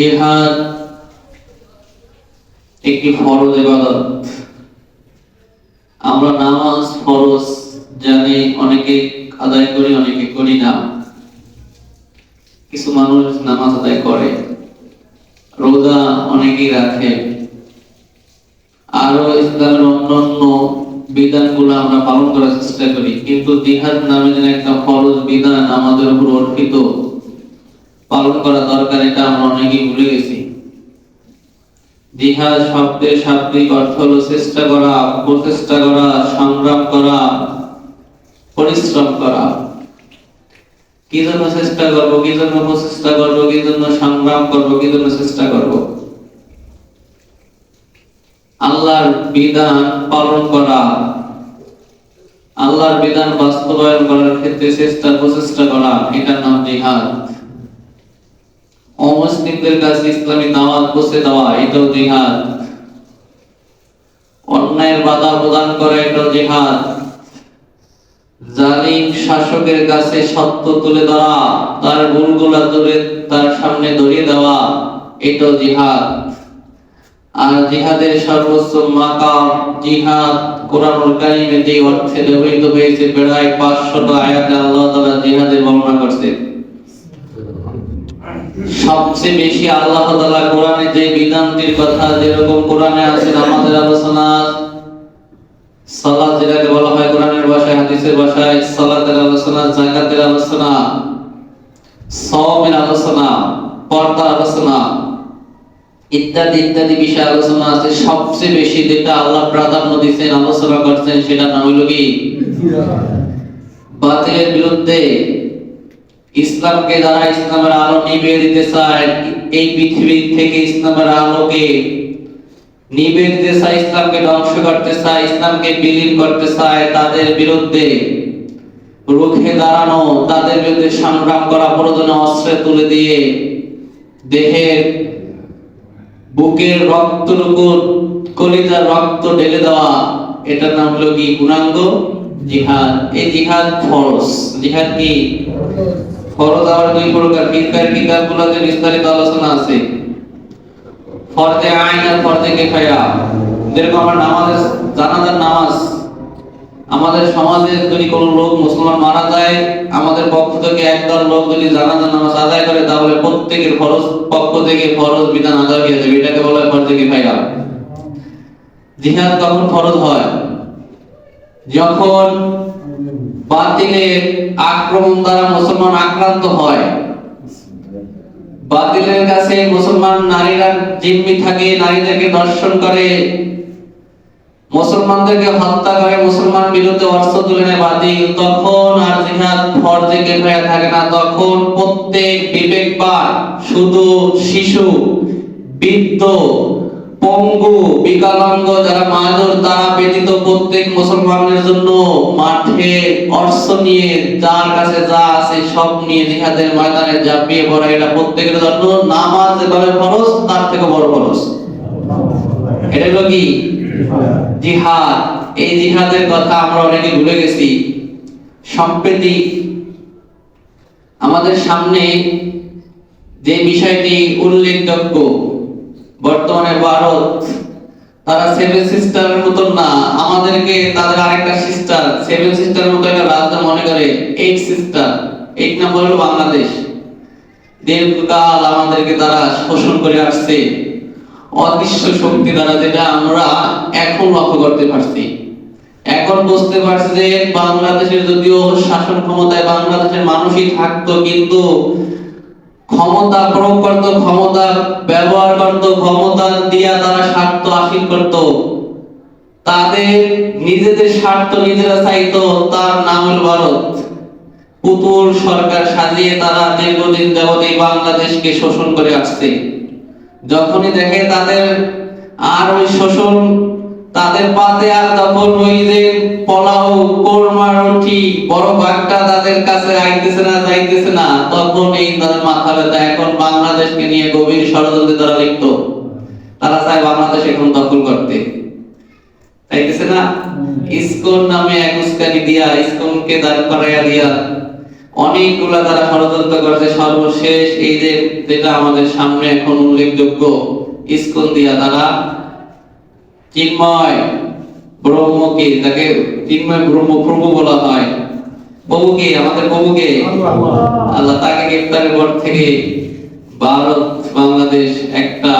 জিহাদ একটি ফরজ ইবাদত। আমরা নামাজ ফরজ জানি, অনেকে আদায় করি, অনেকে করি না। কিছু মানুষ নামাজ আদায় করে, রোজা অনেকেই রাখে। আরও ইসলামের অন্যান্য বিধানগুলো আমরা পালন করার চেষ্টা করি, কিন্তু জিহাদ নামে একটা ফরজ বিধান আমাদের উপর অর্পিত পালন করা দরকার, এটা আমরা অনেকেই ভুলে গেছি। জিহাদ শব্দের শাব্দিক অর্থ হলো চেষ্টা করা, প্রচেষ্টা করা, সংগ্রাম করা, পরিশ্রম করা। কি জন্য চেষ্টা করব, কি জন্য প্রচেষ্টা করব, কি জন্য সংগ্রাম করব, কি জন্য চেষ্টা করব? আল্লাহর বিধান পালন করা, আল্লাহর বিধান বাস্তবায়ন করার ক্ষেত্রে চেষ্টা, প্রচেষ্টা করা, এটার নাম জিহাদ। অমুসলিমদের কাছে ইসলামী দাওয়াত পৌঁছে দেওয়া, এটাও জিহাদ। অন্যায়ের বাধা প্রদান করা, এটাও জিহাদ। জালিম শাসকের কাছে সত্য তুলে তার তুলে তার সামনে ধরিয়ে দেওয়া, এটাও জিহাদ। আর জিহাদের সর্বোচ্চ মাকাম, জিহাদ কোরআনুল কারিমে যে অর্থে ব্যবহৃত হয়েছে, প্রায় পাঁচশত আয়াতে আল্লাহ জিহাদের বর্ণনা করছে। সবচেয়ে বেশি আল্লাহ তাআলা কোরআনে যে বিধানটির কথা যেরকম কোরআনে আছে আমাদের আলোচনা। সালাত যেটাকে বলা হয় কোরআনের ভাষায়, হাদিসের ভাষায়, সালাতের আলোচনা, যাকাতের আলোচনা সওমের আলোচনা, পর্দার আলোচনা ইত্যাদি ইত্যাদি বিষয় আলোচনা আছে। সবচেয়ে বেশি যেটা আল্লাহ প্রাধান্য দিচ্ছেন, আলোচনা করছেন, সেটা নাম হলো কি? বাতিলের বিরুদ্ধে ইসলামকে যারা ইসলামের আলো নিভিয়ে দিতে চায়। এই পৃথিবী থেকে ইসলামের আলোকে নিভিয়ে দিতে চায়, ইসলামকে ধ্বংস করতে চায়, ইসলামকে বিলীন করতে চায় তাদের বিরুদ্ধে রুখে দাঁড়ানো, তাদের বিরুদ্ধে সংগ্রাম করা প্রয়োজনে অস্ত্রে তুলে দিয়ে দেহের বুকের রক্তটুকু, কলিজার রক্ত ঢেলে দেওয়া, এটার নাম হলো কি? গুণাঙ্গ জিহাদ। এই জিহাদ ফরজ। জিহাদ কি? ফরজ আবার দুই প্রকার ফিকার কিতাবগুলোতে বিস্তারিত আলোচনা আছে। ফরজে আইন আর ফরজে কিফায়া। যেরকম আমার নামাজ জানাজার নামাজ, আমাদের সমাজে যদি কোনো লোক মুসলমান মারা যায়, আমাদের পক্ষ থেকে একদল লোক যদি জানাজার নামাজ আদায় করে, তাহলে প্রত্যেকের ফরজ পক্ষ থেকে ফরজ বিধান আদায় হয়ে যাবে। এটাকে বলা হয় ফরজে কিফায়া। জিহাদ কখন ফরজ হয়? যখন বাতিলের আক্রমণ দ্বারা মুসলমান আক্রান্ত হয়। বাতিলের কাছে মুসলমান নারীরা জিম্মি থাকে, নারীদেরকে দর্শন করে। মুসলমানদেরকে হত্যা করে, মুসলমান বিরুদ্ধে অস্ত্র তুলে নেয় বাতিল। তখন আর জিহাদ ফরজে কিফায়া থাকে না। তখন প্রত্যেক বিবেকবান, শুধু শিশু, বৃদ্ধ পঙ্গু, বিকলাঙ্গ যারা মাদুর, তারা ব্যতীত প্রত্যেক মুসলমানের জন্য মাঠে অর্থ নিয়ে যার কাছে যা আছে সব নিয়ে জিহাদের ময়দানে ঝাঁপিয়ে পড়া। এটা প্রত্যেকের জন্য নামাজ যেভাবে ফরজ, তার থেকে বড় ফরজ। এটা হলো কি? জিহাদ। এই জিহাদের কথা আমরা অনেকে ভুলে গেছি। সম্প্রতি আমাদের সামনে যে বিষয়টি উল্লেখযোগ্য বর্তমানে ভারত, তারা সেভেন সিস্টারের মতন না। আমাদেরকে তাদের আরেকটা সিস্টার সেভেন সিস্টারের মতো একটা রাজ্য মনে করে এইট সিস্টার এইট নাম্বার হলো বাংলাদেশ। দীর্ঘকাল আমাদেরকে তারা শোষণ করে আসছে। অদৃশ্য শক্তি দ্বারা যেটা আমরা এখন লক্ষ্য করতে পারছি। এখন বুঝতে পারছি যে বাংলাদেশের যদিও শাসন ক্ষমতায় বাংলাদেশের মানুষই থাকতো, কিন্তু ক্ষমতা প্রয়োগ করত, ক্ষমতা ব্যবহার করত, ক্ষমতা দিয়া তারা স্বার্থ হাসিল করত। তাদের নিজেদের স্বার্থ নিজেরা চাইতো, তার নাম হল ভারত। পুতুল সরকার সাজিয়ে তারা দীর্ঘদিন যাবত এই বাংলাদেশকে শোষণ করে আসছে। যখনই দেখে তাদের আর ওই শোষণ তাদের পাতে আর তখন ওই যে পোলাও কোরমা রুটি বড় ভাগটা তাদের কাছে আইতেছে না যাইতেছে না। তখন এই তাদের মাথা ব্যথা এখন বাংলাদেশকে নিয়ে গভীর ষড়যন্ত্রে তারা লিপ্ত। তারা চায় বাংলাদেশ এখন দখল করতে। তাইতেছে না? ইসকন নামে এক উস্কানি দিয়া ইসকনকে দাঁড় করাইয়া দিয়া অনেকগুলা তারা ষড়যন্ত্র করছে। সর্বশেষ এই যে যেটা আমাদের সামনে এখন উল্লেখযোগ্য ইস্কন দিয়া তারা চিন্ময় ব্রহ্মকে তাকে চিন্ময় ব্রহ্ম প্রভু বলা হয়। প্রভুকে আমাদের প্রভুকে। আল্লাহ তাকে গ্রেপ্তারের পর থেকে ভারত বাংলাদেশ একটা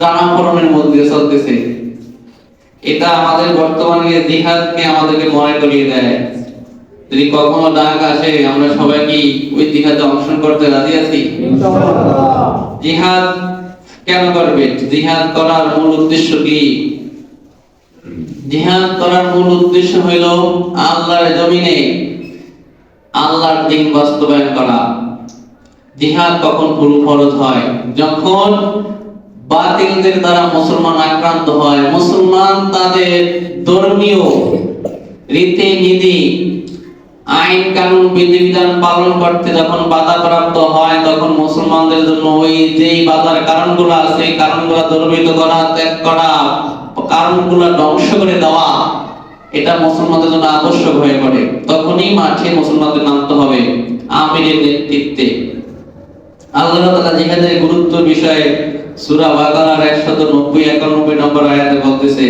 টানাপোড়েনের মধ্যে চলতেছে। এটা আমাদের বর্তমানে জিহাদকে আমাদেরকে মনে করিয়ে দেয়। যদি কখনো ডাক আসে আমরা সবাই কি ওই জিহাদে অংশগ্রহণ করতে রাজি আছি? জিহাদ কেন করবে? জিহাদ করার মূল উদ্দেশ্য কি? জিহাদ করার মূল উদ্দেশ্য হইল আল্লাহর জমিনে আল্লাহর দিন বাস্তবায়ন করা। জিহাদ কখন পুরো ফরজ হয়? যখন বাতিলদের দ্বারা মুসলমান আক্রান্ত হয়। মুসলমান তাদের ধর্মীয় রীতি নীতি আইন কানুন বিধিবিধান পালন করতে যখন বাধা প্রাপ্ত হয়, তখন মুসলমানদের জন্য ওই যেই বাধার কারণগুলো আছে এই কারণগুলো দুর্বৃত করা, ত্যাগ করা, কারণগুলো ধ্বংস করে দেওয়া, এটা মুসলমানদের জন্য আবশ্যক হয়ে পড়ে। তখনই মাঠে মুসলমানদের নামতে হবে, আমিরের নেতৃত্বে। আল্লাহ তাআলা জিহাদের গুরুত্ব বিষয়ে সূরা বাকারার 190 91 নম্বর আয়াতে বলতেছে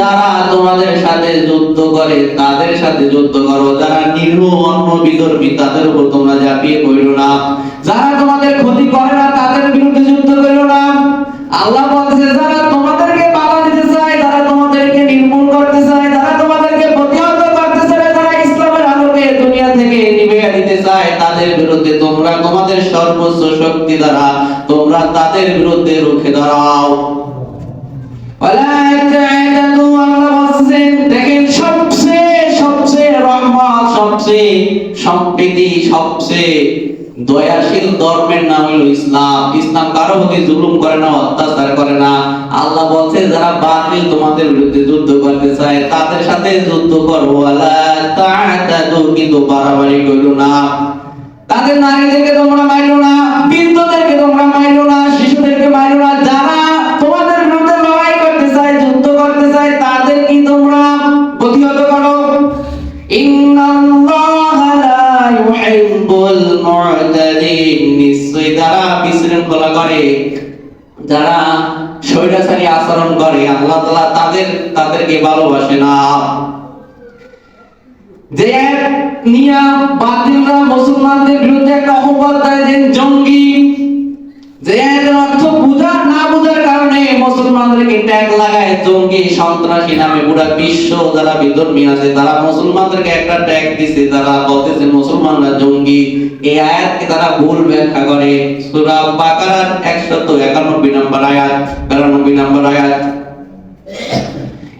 যারা তোমাদের সাথে যুদ্ধ করে, তাদের সাথে যুদ্ধ করো। যারা নিরীহ, অন্য বিধর্মী, তাদের উপর তোমরা ঝাঁপিয়ে পড়ো না। যারা তোমাদের ক্ষতি করে না, তাদের বিরুদ্ধে যুদ্ধ করো না। আল্লাহ বলতেছে, যারা তোমাদেরকে বাধা দিতে চায়, যারা তোমাদেরকে নির্মূল করতে চায়, যারা তোমাদেরকে প্রতিহত করতে চায়, যারা ইসলামের আলোকে দুনিয়া থেকে নিভে দিতে চায়, তাদের বিরুদ্ধে তোমরা তোমাদের সর্বোচ্চ শক্তি দ্বারা তোমরা তাদের বিরুদ্ধে রুখে দাঁড়াও। তা'তাদু আল্লাহ বলছেন দেখেন সবচেয়ে সবচেয়ে রহমত সবচেয়ে সম্প্রীতি, সবচেয়ে দয়াশীল ধর্মের নাম হলো ইসলাম। ইসলাম কারও প্রতি জুলুম করে না, অত্যাচার করে না। আল্লাহ বলছে, যারা বাতিল তোমাদের বিরুদ্ধে যুদ্ধ করতে চায়, তাদের সাথে যুদ্ধ করো। ওয়ালা তা'তাদু, কিন্তু বাড়াবাড়ি করো না। তাদের নারীদেরকে তোমরা মাইলো না, বৃদ্ধদেরকে তোমরা মাইলো না, শিশুদেরকে মাইলো না বিশৃঙ্খলা করে, যারা স্বৈরাচারী আচরণ করে, আল্লাহ তালা তাদের, তাদেরকে ভালোবাসে না। যে নিয়া বাতিলরা মুসলমানদের বিরুদ্ধে একটা অপবাদ দেয় জঙ্গি, যে অর্থ মুসলমানদেরকে ট্যাগ লাগায় জঙ্গি সন্ত্রাসী নামে পুরো বিশ্ব যারা বিধর্মী আছে, তারা মুসলমানদেরকে একটা ট্যাগ দিছে, তারা বলতেছে মুসলমানরা জঙ্গি। এই আয়াতকে তারা ভুল ব্যাখ্যা করে। সূরা বাকারার 191 নম্বর আয়াত 92 নম্বর আয়াত।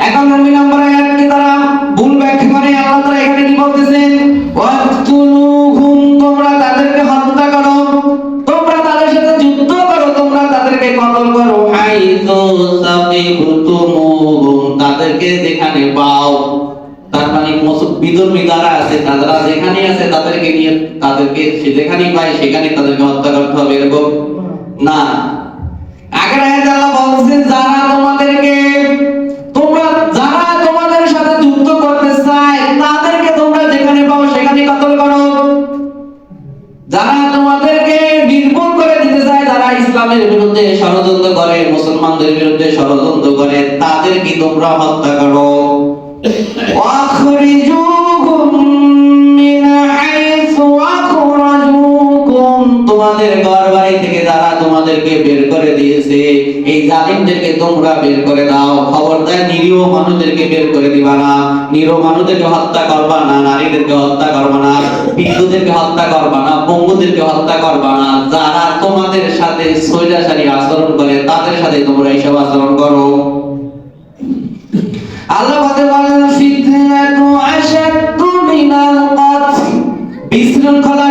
একানব্বই নম্বর আয়াতকে তারা ভুল ব্যাখ্যা করে। আল্লাহ তাআলা এখানে কি বলতেছেন ওয়াকতুলুহুম বিধর্মী যারা আছে, তারা যেখানে আছে, তাদেরকে নিয়ে, তাদেরকে সে যেখানেই পায় সেখানে তাদেরকে হত্যা করতে হবে, এরকম? না। আগের আয়াতে আল্লাহ বলছেন, যারা তোমাদেরকে, তোমরা যারা তোমাদের সাথে যুদ্ধ করতে চায়, তাদেরকে তোমরা যেখানে পাও, সেখানে কতল করো। যারা তোমাদেরকে নির্মূল করে দিতে চায়, যারা ইসলামের বিরুদ্ধে ষড়যন্ত্র করে, মুসলমানদের বিরুদ্ধে ষড়যন্ত্র করে তাদেরকে তোমরা হত্যা করো? দিয়েছে এই জালিম মানুষদেরকে তোমরা বের করে দাও। খবরদার নিরীহ মানুষদেরকে বের করে দিবা না। নিরীহ মানুষদেরকে হত্যা করবা না, নারীদেরকে হত্যা করবা না বিদ্যুদেরকে হত্যা করবা না পঙ্গুদেরকে হত্যা করবা না। যারা তোমাদের সাথে সৈরাচারী আচরণ করে, তাদের সাথে তোমরা এইসব আচরণ করো। আল্লাহ বলেন ফিতনাতু আশাদ্দু মিনাল কতল বিশৃঙ্খলা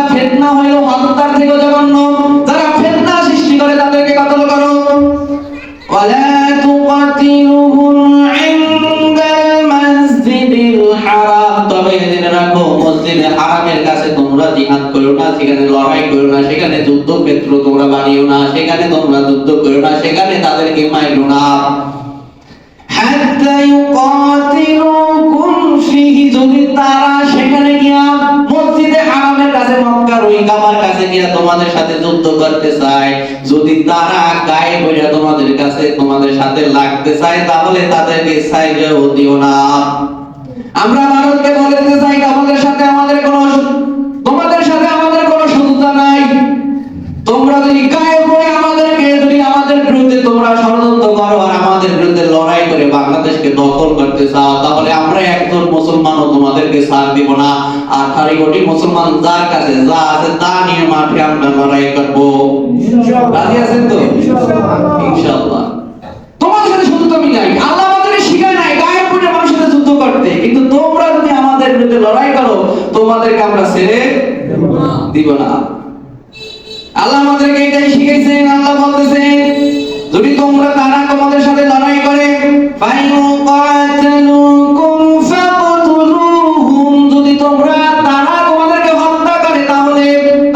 সেখানে লড়াই করো না, সেখানে যুদ্ধক্ষেত্র তোমরা বানিও না, সেখানে তোমরা যুদ্ধ করো না, সেখানে তাদেরকে মাইরো না। যদি তারা সেখানে গিয়া মসজিদে হারামের কাছে মক্কার ওই কাছে গিয়া তোমাদের সাথে যুদ্ধ করতে চায়, যদি তারা গায়ে বইরা তোমাদের কাছে, তোমাদের সাথে লাগতে চায়, তাহলে তাদেরকে সাইডেও দিও না। আমরা ভারতকে বলতে চাই, আমাদের সাথে আমাদের তোমরা যদি পড়ে আমাদেরকে যদি আমাদের বিরুদ্ধে তোমরা ষড়যন্ত্র করো আর আমাদের বিরুদ্ধে লড়াই করে বাংলাদেশকে দখল করতে চাও তাহলে আমরা একজন মুসলমানও তোমাদেরকে সাথ দিব না। আর কোটি মুসলমান যার কাছে যা আছে তা নিয়ে মাঠে আমরা লড়াই করব। রাজি আছেন তো? ইনশাআল্লাহ। সাথে শত্রুতা মিলাই আল্লাহ আমাদেরকে শিখায় নাই গায়ে পড়ে মানুষের সাথে যুদ্ধ করতে। কিন্তু তোমরা যদি আমাদের বিরুদ্ধে লড়াই করো তোমাদেরকে আমরা ছেড়ে দিব না। আল্লাহ আমাদেরকে এটাই শিখাইছেন আল্লাহ বলতেছেন, যদি তোমরা তারা তোমাদের সাথে লড়াই করে হত্যা করে, তাহলে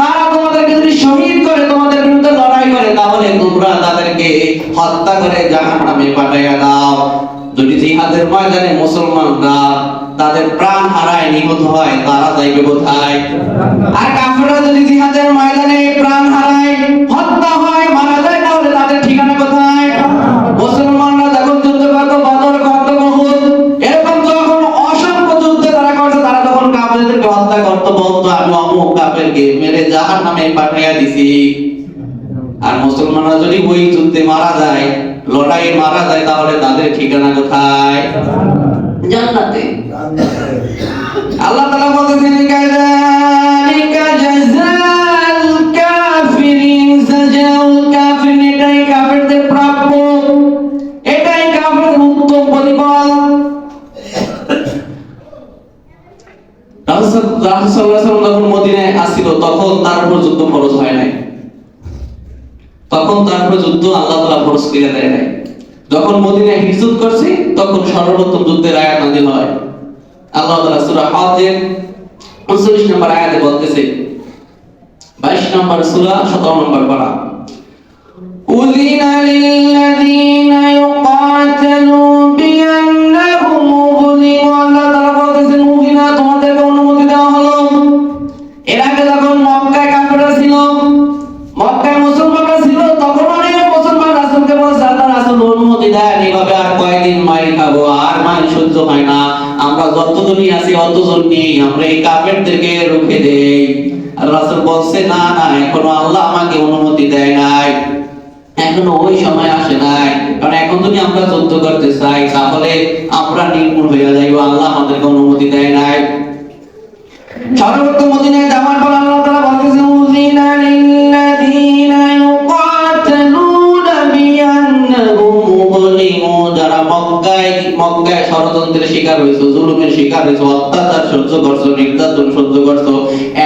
তারা তোমাদেরকে যদি করে, তোমাদের লড়াই করে, তাহলে তোমরা তাদেরকে হত্যা করে পাঠাইয়া দাও। জিহাদের ময়দানে মুসলমানরা তাদের প্রাণ হারায় নিহত হয়, তারা যাইবে কোথায়? আর কাফেররা যদি জিহাদের ময়দানে প্রাণ হারায়, হত্যা হয়, মারা যায়, তাহলে তাদের ঠিকানা কোথায়? মুসলমানরা যখন যুদ্ধ করত বদর করত উহুদ, এরকম যখন অসংখ্য যুদ্ধে তারা করছে, তারা তখন কাফেরদেরকে হত্যা করত, বলতো, আমি অমুক কাফেরকে মেরে পাঠাইয়া দিছি। আর মুসলমানরা যদি ওই যুদ্ধে মারা যায় লড়াইয়ে মারা যায় তাহলে তাদের ঠিকানা কোথায়? জান্নাতে। আল্লাহ তাআলা বলতেছেন কাযালিকা জাযাল কাফিরিন কাফিরিন এটাই কাফিরদের প্রাপ্য এটাই উত্তম প্রতিফল। রাসূল রাসূল সাল্লাল্লাহু আলাইহি ওয়াসাল্লাম যখন মদিনায় আসছিল তখন তার উপর যুদ্ধ ফরজ হয় নাই। তখন তার উপর যুদ্ধ আল্লাহ তাআলা ফরজ করে দেয় নাই যখন মদিনায় হিজরত করছে তখন সর্বপ্রথম যুদ্ধের আয়াত নাযিল হয় আল্লাহ তাআলা সূরা হজের 39 নম্বর আয়াতে বলতেছে 22 নম্বর সূরা 17 নম্বর পারা أذن للذين يقاتلوا সহ্য হয় না। আমরা যতজনই আছি অতজন নেই আমরা এই কাফেরদেরকে রুখে দেই। আর রাসূল বলছে, না না, এখনও আল্লাহ আমাকে অনুমতি দেয় নাই। এখনও ওই সময় আসে নাই। কারণ এখন যদি আমরা যুদ্ধ করতে চাই, তাহলে আমরা নির্মূল হয়ে যাইব। আল্লাহ আমাদেরকে অনুমতি দেয় নাই। সর্বপ্রথম মদিনায় যাওয়ার পর আল্লাহ তাআলা বলতেছেন, উযিনা লিল্লাযীনা ষড়যন্ত্রের শিকার হয়েছে, জুলুমের শিকার হয়েছে, অত্যাচার সহ্য করছ, নির্যাতন সহ্য করছ।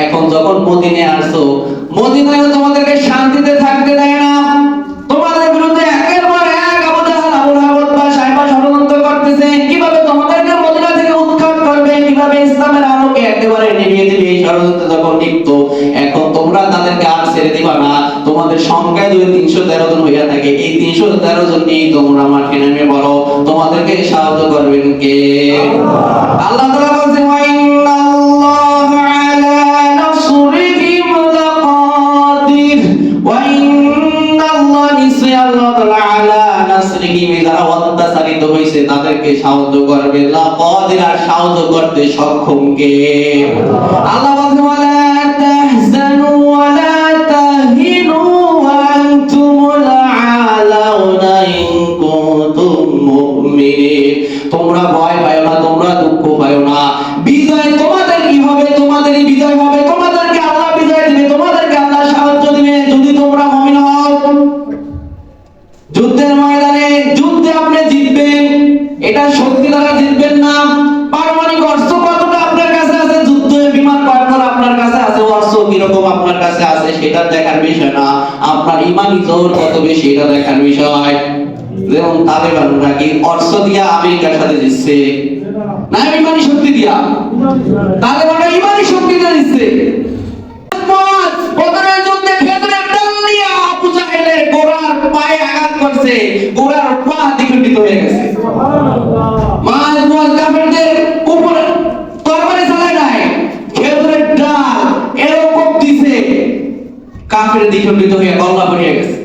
এখন যখন মদিনায় আসছো মদিনায় তোমাদেরকে শান্তিতে থাকতে দেয় না। কীভাবে তোমাদেরকে মদিনা কীভাবে একেবারে এখন তোমরা তাদেরকে আর ছেড়ে দিবা না। তোমাদের সংখ্যায় যদি তিনশো তেরো জন হইয়া থাকে, এই তিনশো তেরো জন নিয়ে তোমরা মাঠে নেমে পড়ো। তোমাদেরকে সাহায্য করবেন কে? আল্লাহ হইছে, তাদেরকে সাহায্য করবে সাহায্য করতে সক্ষম কে? আল্লাহ যুদ্ধে আপনি জিতবেন, এটা শক্তি দ্বারা জিতবেন না। পারমাণবিক অস্ত্র কতটা আপনার কাছে আছে? যুদ্ধ বিমান কয়টার আপনার কাছে আছে? অস্ত্র কীরকম আপনার কাছে আছে সেটা দেখার বিষয় না। আপনার ইমানি জোর কত বেশি, এটা দেখার বিষয়। যেমন তালেবানরা কি অস্ত্র দিয়া আমেরিকার সাথে দিচ্ছে না, ইমানি শক্তি দিয়া। তালেবানরা ইমানি শক্তি দিয়া দিচ্ছে করছে গোড়ার পা দ্বিখণ্ডিত হয়ে গেছে। মাঝ কাফেরদের উপরে তরবারি চালায় নাই ভেতরে ডাল এরকম দিছে, কাফের দ্বিখণ্ডিত হয়ে গল্লা পড়িয়ে গেছে।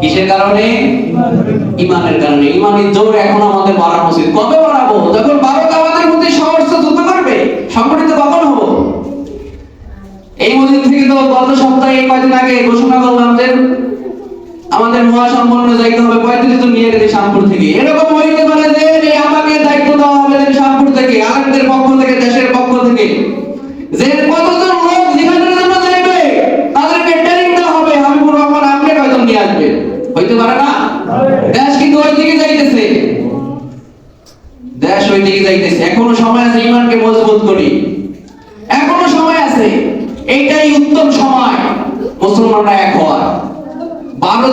কিসের কারণে? ইমানের কারণে। ইমানের জোর এখন আমাদের বাড়ানো উচিত। কবে বাড়াবো যখন ভারত আমাদের মধ্যে সমস্ত যুদ্ধ করবে, সংগঠিত কখন হব? এই মসজিদ থেকে তো গত সপ্তাহে কয়েকদিন আগে ঘোষণা করলাম যে আমাদের মহাসম্পন্ন যাইতে হবে, পঁয়ত্রিশ জন নিয়ে গেছে শ্যামপুর থেকে। এরকম হইতে পারে যে আমাকে দায়িত্ব দেওয়া হবে যে শ্যামপুর থেকে, আরেকদের পক্ষ থেকে, দেশের পক্ষ থেকে। যে কতজন লোক জন্য যাইবে, তাদেরকে ট্রেনিং দেওয়া হবে। হাবিবুর রহমান আপনি কয়জন নিয়ে আসবে। হইতে পারে না? দেশ কিন্তু ওই দিকে যাইতেছে। দেশ ওই দিকে যাইতেছে। এখনও সময় আছে ইমানকে মজবুত করি। এখনও সময় আছে। এইটাই উত্তম সময়। মুসলমানরা এক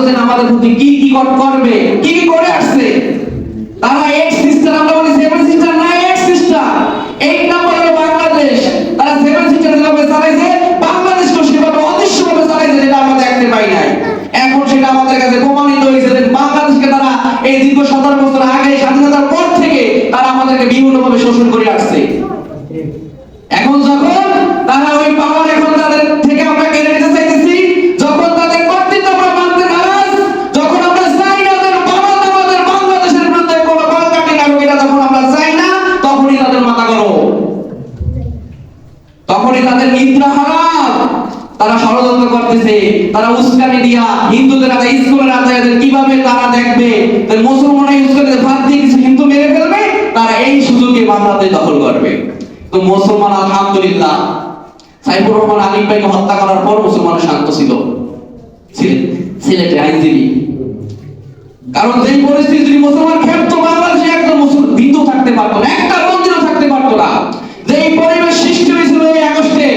যেন আমাদের প্রতি কি কি করবে? কি করে আসছে? তারা এইট সিস্টার আমরা বলি সেভেন সিস্টার না এইট সিস্টার এইট নাম্বার হলো বাংলাদেশ। তারা সেভেন সিস্টার যেভাবে চালাইছে। বাংলাদেশকে সেভাবে অদৃশ্যভাবে চালাইছে যেটা আমরা দেখতে পাই নাই। এখন সেটা আমাদের কাছে প্রমাণিত হয়েছে যে বাংলাদেশকে তারা এই দীর্ঘ সতেরো বছর আগে, স্বাধীনতার পর থেকে তারা আমাদেরকে বিভিন্নভাবে শোষণ করে আসছে এখন যখন তারা ওই পাওয়ার এখন তাদের থেকে আমরা কেড়ে নিতে চাইতেছি যখন তাদের কর্তৃত্ব আমরা মানতে নারাজ যখন আমরা চাই না যে ভারত আমাদের বাংলাদেশের বিরুদ্ধে কোনো কলকাঠি নাড়ুক এটা যখন আমরা চাই না তখনই তাদের মাথা গরম তখনই তাদের নিদ্রা হারাম তারা ষড়যন্ত্র করতেছে তারা উস্কানি দিয়া হিন্দুদের আগে স্কুলের আদায় কীভাবে তারা দেখবে তাই মুসলমানরা উস্কানিতে ভাত দিয়ে কিছু হিন্দু মেরে ফেলবে তারা এই সুযোগে বাংলাদেশ দখল করবে তো মুসলমান আলহামদুলিল্লাহ সাইফুর রহমান আলিম ভাইকে হত্যা করার পর মুসলমান শান্ত ছিল। সিলেটে আইনজীবী। কারণ যেই পরিস্থিতি মুসলমান খেলত বাংলাদেশে একজন মুসলমান হিন্দু থাকতে পারতো না, একটা মন্দিরও থাকতে পারতো না। যেই পরিবেশ সৃষ্টি হয়েছিল এই আগস্টে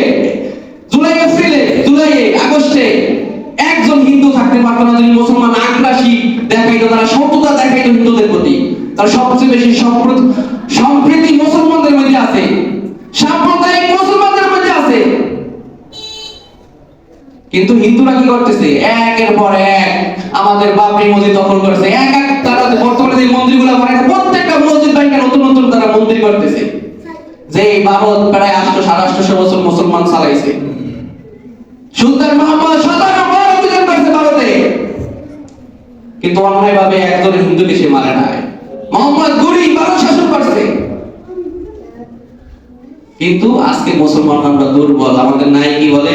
জুলাই এপ্রিলে আগস্টে, একজন হিন্দু থাকতে পারতো না যদি মুসলমান আগ্রাসী দেখাইতো, তারা শত্রুতা দেখাইতো হিন্দুদের প্রতি। তার সবচেয়ে বেশি সম্প্রীতি মুসলমানদের মধ্যে আছে। সাম্প্রদায়িক মুসলমানদের মধ্যে আছে কিন্তু হিন্দুরা কি করতেছে? একের পর এক আমাদের বাবরি মসজিদ দখল করেছে। এক এক তারা বর্তমানে যে মন্দিরগুলো বানাইছে, প্রত্যেকটা মসজিদ বাইকে নতুন নতুন তারা মন্দির করতেছে। যে ভারত প্রায় আটশো সাড়ে আটশো বছর মুসলমান চালাইছে। সুলতান মোহাম্মদ বার অভিযান করছে ভারতে। কিন্তু অন্যায় ভাবে একজন হিন্দুকে সে মারে নাই মোহাম্মদ গুরি ভারত শাসন করছে। কিন্তু আজকে মুসলমান আমরা দুর্বল। আমাদের নাই কি বলে?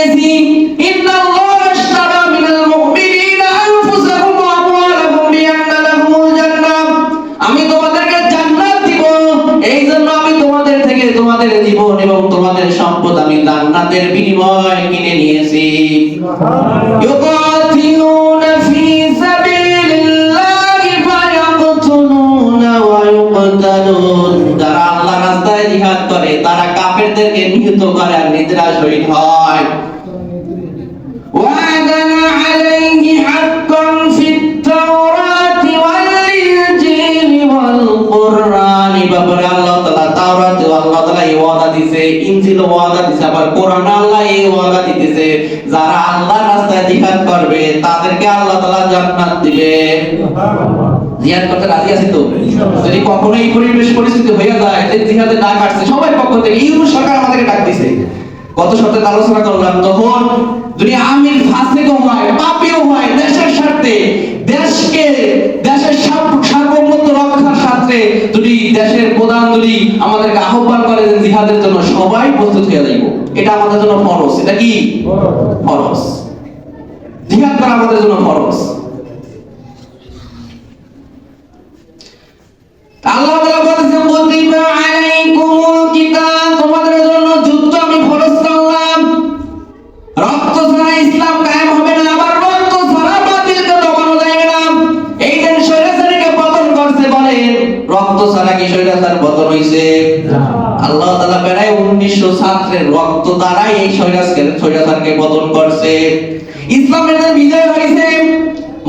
সম্পদ আমি জান্নাতের বিনিময় কিনে নিয়েছি। ইনজিলে ওয়াদা দিয়েছে আবার কোরআন আল্লাহ এই ওয়াদা দিতেছে যারা আল্লাহর রাস্তায় জিহাদ করবে তাদেরকে আল্লাহ তাআলা জান্নাত দিবে। জিহাদ করতে রাজি আছি তো? যদি কখনো এই পরিবেশ পরিস্থিতি হয়ে যায় যে জিহাদে ডাক আসছে সবাই পক্ষ থেকে ইউরোপ সরকার আমাদেরকে ডাক দিছে। গত সপ্তাহে আলোচনা করলাম তখন যদি আমির ফাসেকও হয় পাপিও হয় দেশের স্বার্থে দেশকে দেশের সার্ব- সার্বভৌমত্ব রক্ষার শাস্ত্রে দুটি দেশের প্রধান দুটি আমাদেরকে আহ্বান করে যে জিহাদের জন্য সবাই প্রস্তুত হয়ে যাইব, এটা আমাদের জন্য ফরজ। এটা কি? ফরজ। জিহাদ করা আমাদের জন্য ফরজ। আল্লাহ তাআলা বলেছেন নাকি স্বৈরাচার পতন হইছে? আল্লাহ তাআলা প্রায় 1900 ছাত্রের রক্ত দ্বারাই এই স্বৈরাচারকে স্বৈরাচারকে পতন করছে। ইসলামের বিজয় হয়েছে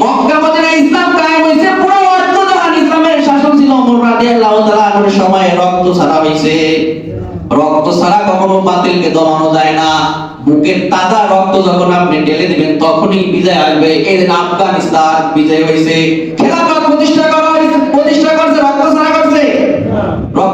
মক্কা মদিনা ইসলাম কায়েম হয়েছে পুরো অর্থ ইসলামের শাসন ছিল। ওমর রাদিয়াল্লাহু তাআলা আনহুর সময়ে রক্ত ছাড়া হয়েছে রক্ত ছাড়া কখনো বাতিলকে দমানো যায় না। বুকের তাজা রক্ত যখন আপনি ঢেলে দিবেন তখনই বিজয় আসবে। এই আফগানিস্তান বিজয় হয়েছে খেলাফত প্রতিষ্ঠা করছে রক্ত ছাড়া করছে রক্ত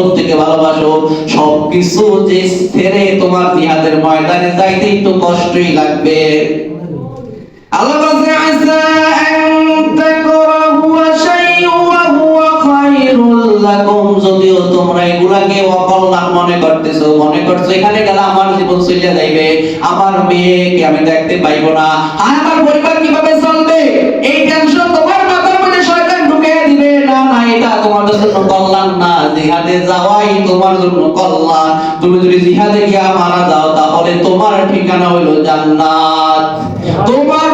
সম্পত্তিকে ভালোবাসো। সবকিছু যে ছেড়ে তোমার জিহাদের ময়দানে যাইতে একটু কষ্টই লাগবে। তোমরা মনে করছ, এখানে গেলে আমার জীবন যাইবে। আমার মেয়েকে আমি দেখতে পাইবো না। আর আমার পরিবার কীভাবে জন্য কল্যাণ না, জিহাদে যাওয়াই তোমার জন্য কল্যাণ। তুমি যদি জিহাদে গিয়া মারা যাও, তাহলে তোমার ঠিকানা হইল জান্নাত। তোমার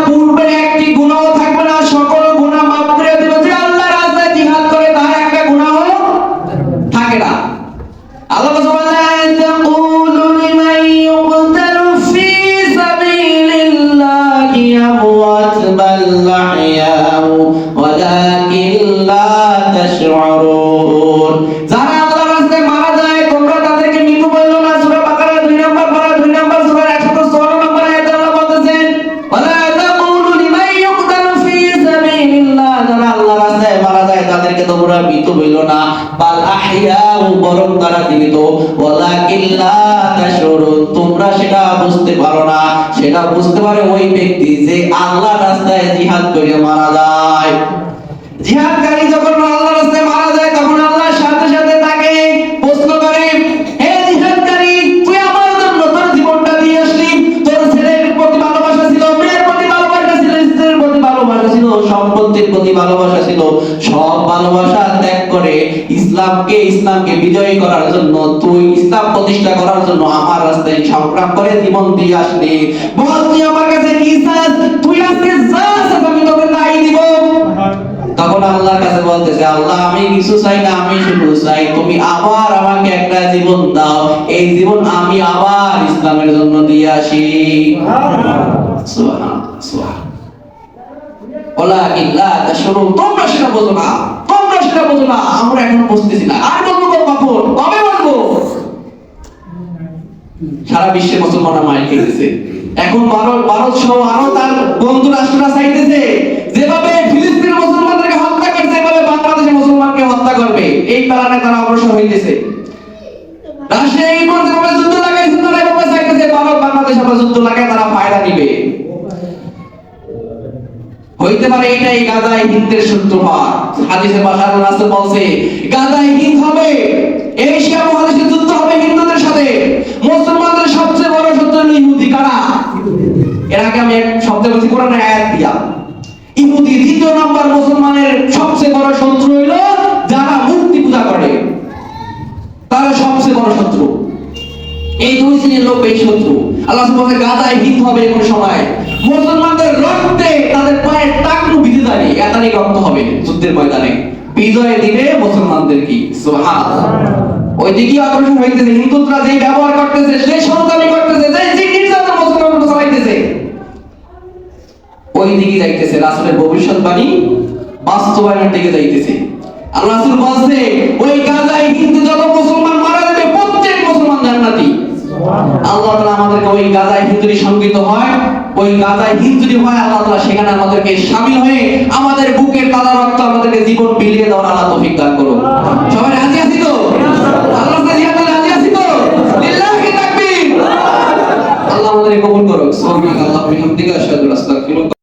ইসলামকে ইসলামকে বিজয়ী করার জন্য, তুই ইসলাম প্রতিষ্ঠা করার জন্য আমার রাস্তায় সংগ্রাম করে জীবন দিয়ে আসলি বল, তুই আমার কাছে কি চাস? তুই আজকে আমি তোকে তাই দিব। তখন আল্লাহর কাছে বলতেছে, আল্লাহ, আমি কিছু চাই না, আমি শুধু চাই তুমি আবার আমাকে একটা জীবন দাও। এই জীবন আমি আবার ইসলামের জন্য দিয়ে আসি। সুবহানাল্লাহ সুবহানাল্লাহ। তাশউরুন তোমরা সেটা না। সেটা বোঝো না, আমরা এখনও বুঝতেছি না। আর বলব কখন কবে বলব? সারা বিশ্বে মুসলমানরা মাইল খেতেছে এখন ভারত ভারত সহ আরও তার বন্ধু রাষ্ট্ররা চাইতেছে, যেভাবে ফিলিস্তিন মুসলমানদেরকে হত্যা করছে এভাবে বাংলাদেশের মুসলমানকে হত্যা করবে। এই কারণে তারা অগ্রসর হইতেছে রাশিয়া এই পর্যন্ত যুদ্ধ লাগাইছে তারা এভাবে চাইতেছে, ভারত বাংলাদেশ আবার যুদ্ধ লাগায় তারা ফায়দা নিবে। হইতে পারে এটাই গাজায় হিন্দের সূত্রপাত হাদিসে বাশার রাসূল বলছে, গাজায় হিন্দ হবে, এশিয়া মহাদেশে যুদ্ধ হবে হিন্দুদের সাথে। মুসলমানদের সবচেয়ে বড় শত্রু হলো ইহুদি। কারা? এর আগে আমি এক শব্দ বলছি, কোরআনের আয়াত দিয়া। ইহুদি দ্বিতীয় নম্বর মুসলমানের সবচেয়ে বড় শত্রু হইল যারা মূর্তি পূজা করে। তারা সবচেয়ে বড় শত্রু। এই দুই শ্রেণির লোক এই শত্রু। আল্লাহ সুবহানাহু গাজায় হিত হবে কোন সময়। মুসলমানদের যুদ্ধের ময়দানে। বিজয় দিবে মুসলমানদের কি? সুবহানাল্লাহ। ওই দিকে অগ্রসর হইতেছে। হিন্দুরা যেই ব্যবহার করতেছে সেই সন্তানি করতেছে যে যে নির্যাতন মুসলমান চালাইতেছে ওই দিকে যাইতেছে রাসূলের ভবিষ্যৎবাণী বাস্তবায়নের দিকে যাইতেছে। আল্লাহ রাসূল বলছে ওই গাজায় হিন্দু যত মুসলমান মারা যাবে প্রত্যেক মুসলমান জান্নাতি। আল্লাহ তাআলা আমাদেরকে ওই গাজায় হিন্দুরি সংগীত হয় ওই গাজায় হিত যদি হয়, আল্লাহ তালা সেখানে আমাদেরকে সামিল হয়ে আমাদের বুকের তালা রক্ত আমাদেরকে জীবন বিলিয়ে দেওয়ার আল্লাহ তৌফিক দান করো সবাই রাজি আছি তো? আল্লাহ রাজি আছি তো? আল্লাহ আমাদের কবুল করো সুবহানাল্লাহি ওয়া বিহামদিহি আশহাদু আল্লা